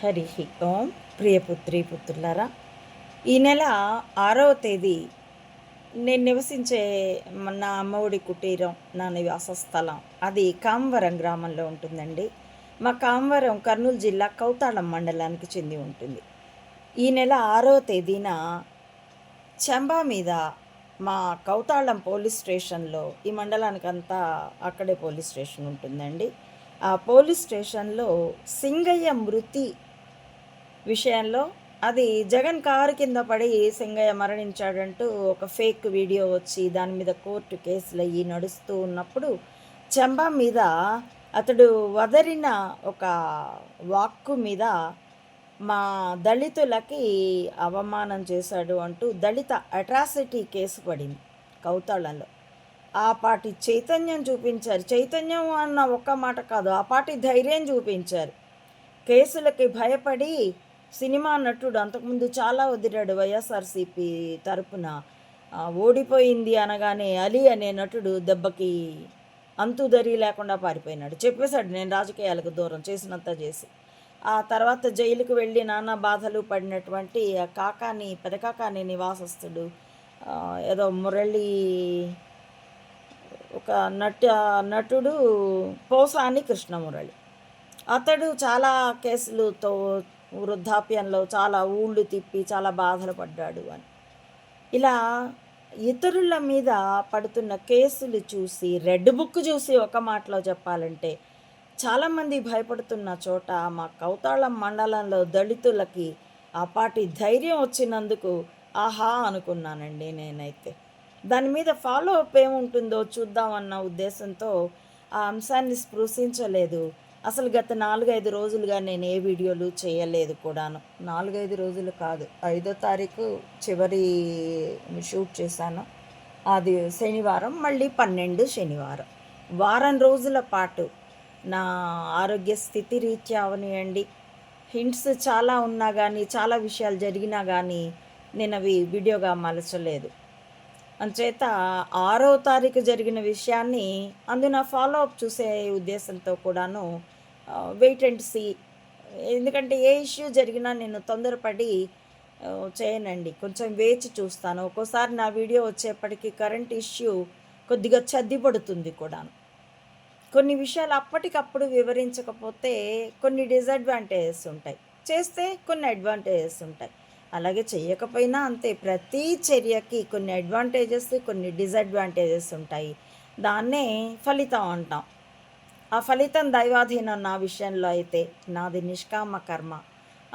హరి ఓం ప్రియపుత్రి పుత్రులారా ఈ నెల ఆరవ తేదీ నేను నివసించే నా అమ్మఒడి కుటీరం నా నివాస స్థలం. అది కామవరం గ్రామంలో ఉంటుందండి. మా కామవరం కర్నూలు జిల్లా కౌతాళం మండలానికి చెంది ఉంటుంది. ఈ నెల ఆరవ తేదీన చెంబా మీద మా కౌతాళం పోలీస్ స్టేషన్లో ఈ మండలానికంతా అక్కడే పోలీస్ స్టేషన్ ఉంటుందండి. ఆ పోలీస్ స్టేషన్లో సింగయ్య మృతి విషయంలో అది జగన్ కారు కింద పడి సింగయ్య మరణించాడంటూ ఒక ఫేక్ వీడియో వచ్చి దాని మీద కోర్టు కేసులు అయ్యి నడుస్తూ ఉన్నప్పుడు చెంబా మీద అతడు వదరిన ఒక వాక్కు మీద మా దళితులకి అవమానం చేశాడు అంటూ దళిత అట్రాసిటీ కేసు పడింది కౌతాళంలో. ఆ పాటి చైతన్యం చూపించారు. చైతన్యం అన్న ఒక్క మాట కాదు ఆ పాటి ధైర్యం చూపించారు. కేసులకి భయపడి సినిమా నటుడు అంతకుముందు చాలా వదిలాడు వైఎస్ఆర్సీపీ తరపున. ఓడిపోయింది అనగానే అలీ అనే నటుడు దెబ్బకి అంతుదరి లేకుండా పారిపోయినాడు. చెప్పేశాడు నేను రాజకీయాలకు దూరం చేసినంత చేసి. ఆ తర్వాత జైలుకు వెళ్ళి నానా బాధలు పడినటువంటి ఆ కాకాని పెదకాకాని నివాసస్తుడు ఏదో మురళి ఒక నట నటుడు పోసాని కృష్ణమురళి. అతడు చాలా కేసులతో వృద్ధాప్యంలో చాలా ఊళ్ళు తిప్పి చాలా బాధలు పడ్డాడు అని. ఇలా ఇతరుల మీద పడుతున్న కేసులు చూసి రెడ్ బుక్ చూసి ఒక మాటలో చెప్పాలంటే చాలామంది భయపడుతున్న చోట మా కౌతాళం మండలంలో దళితులకి అపాటి ధైర్యం వచ్చినందుకు ఆహా అనుకున్నానండి నేనైతే. దాని మీద ఫాలో అప్ ఏముంటుందో చూద్దామన్న ఉద్దేశంతో ఆ అంశాన్ని స్పృశించలేదు. అసలు గత నాలుగైదు రోజులుగా నేను ఏ వీడియోలు చేయలేదు కూడాను. నాలుగైదు రోజులు కాదు. ఐదో తారీఖు చివరి షూట్ చేశాను. అది శనివారం మళ్ళీ పన్నెండు శనివారం. వారం రోజుల పాటు నా ఆరోగ్య స్థితి రీత్యా అవనియండి. హింట్స్ చాలా ఉన్నా కానీ చాలా విషయాలు జరిగినా కానీ నేను అవి వీడియోగా మలచలేదు. అంచేత ఆరో తారీఖు జరిగిన విషయాన్ని అందున ఫాలో అప్ చూసే ఉద్దేశంతో కూడాను వెయిట్ అండ్ సీ ఎందుకంటే ఏ ఇష్యూ జరిగినా నేను తొందరపడి చేయనండి. కొంచెం వేచి చూస్తాను. ఒక్కోసారి నా వీడియో వచ్చేప్పటికి కరెంట్ ఇష్యూ కొద్దిగా చద్దిపడుతుంది కూడా కొన్ని విషయాలు అప్పటికప్పుడు వివరించకపోతే కొన్ని డిసడ్వాంటేజెస్ ఉంటాయి. చేస్తే కొన్ని అడ్వాంటేజెస్ ఉంటాయి. అలాగే చేయకపోయినా అంతే. ప్రతి చర్యకి కొన్ని అడ్వాంటేజెస్ కొన్ని డిసడ్వాంటేజెస్ ఉంటాయి. దాన్నే ఫలితం అంటాం. ఆ ఫలితం దైవాధీనం నా విషయంలో అయితే నాది నిష్కామ కర్మ.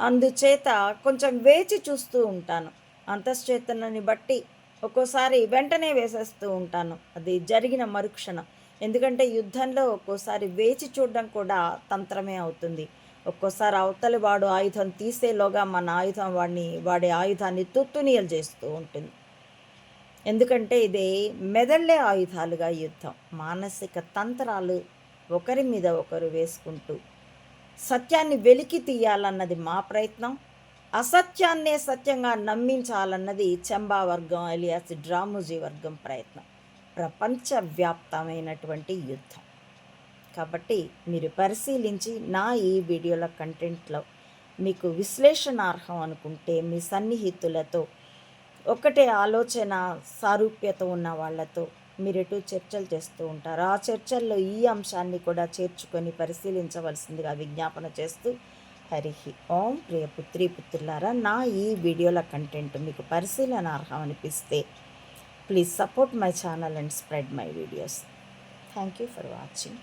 అందుచేత కొంచెం వేచి చూస్తూ ఉంటాను. అంతశ్చేతనని బట్టి ఒక్కోసారి వెంటనే వేసేస్తూ ఉంటాను. అది జరిగిన మరుక్షణం. ఎందుకంటే యుద్ధంలో ఒక్కోసారి వేచి చూడడం కూడా తంత్రమే అవుతుంది. ఒక్కోసారి అవతలి వాడు ఆయుధం తీసేలోగా మన ఆయుధం వాడిని వాడి ఆయుధాన్ని తుత్తునీయలు చేస్తూ ఉంటుంది. ఎందుకంటే ఇది మెదళ్ళే ఆయుధాలుగా యుద్ధం. మానసిక తంత్రాలు ఒకరి మీద ఒకరు వేసుకుంటూ సత్యాన్ని వెలికి తీయాలన్నది మా ప్రయత్నం. అసత్యాన్నే సత్యంగా నమ్మించాలన్నది చంబా వర్గం అలియాస్ డ్రామోజీ వర్గం ప్రయత్నం. ప్రపంచవ్యాప్తమైనటువంటి యుద్ధం. కాబట్టి మీరు పరిశీలించి నా ఈ వీడియోల కంటెంట్లో మీకు విశ్లేషణార్హం అనుకుంటే మీ సన్నిహితులతో ఒకటే ఆలోచన సారూప్యత ఉన్న వాళ్ళతో మీరు ఎటు చర్చలు చేస్తూ ఉంటారు. ఆ చర్చల్లో ఈ అంశాన్ని కూడా చేర్చుకొని పరిశీలించవలసిందిగా విజ్ఞాపన చేస్తూ హరి ఓం ప్రియ పుత్రి పుత్రులారా నా ఈ వీడియోల కంటెంట్ మీకు పరిశీలనార్హం అనిపిస్తే please support my channel and spread my videos. Thank you for watching.